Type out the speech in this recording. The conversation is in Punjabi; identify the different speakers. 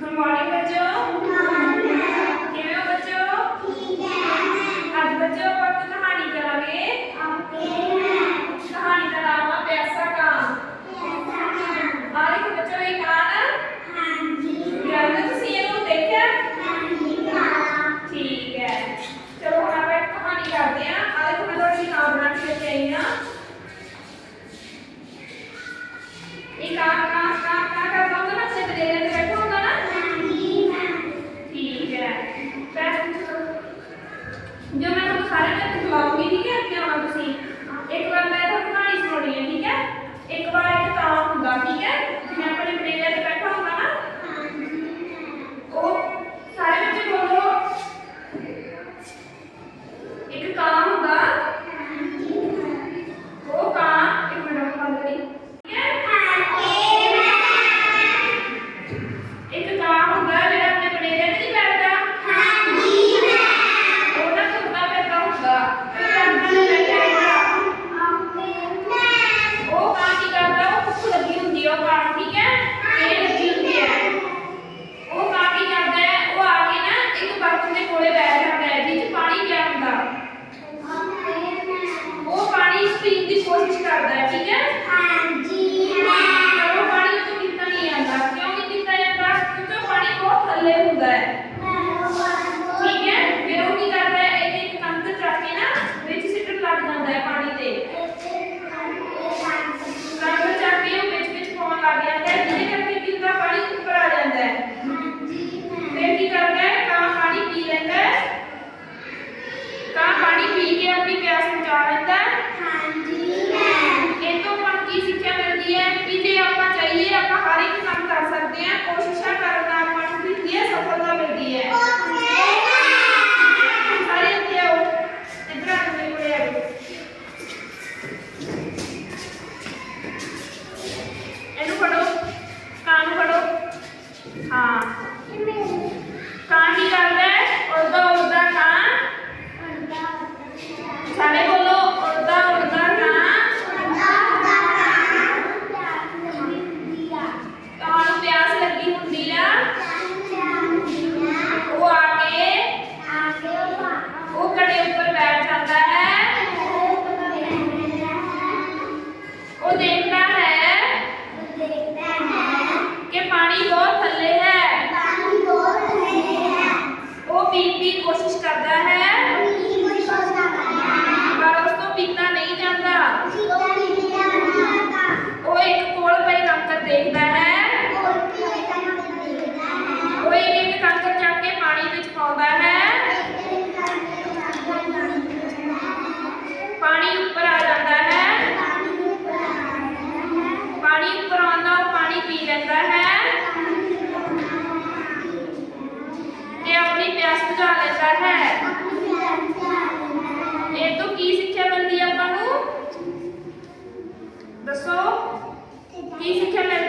Speaker 1: ਗੁੱਡ ਮਾਰਨਿੰਗ ਬੱਚੋ। ਕਿਵੇਂ ਹੋ ਬੱਚੋ? ਠੀਕ ਹੈ ਅੱਜ ਬੱਚੋ ਆਪਾਂ time. Quem fica levando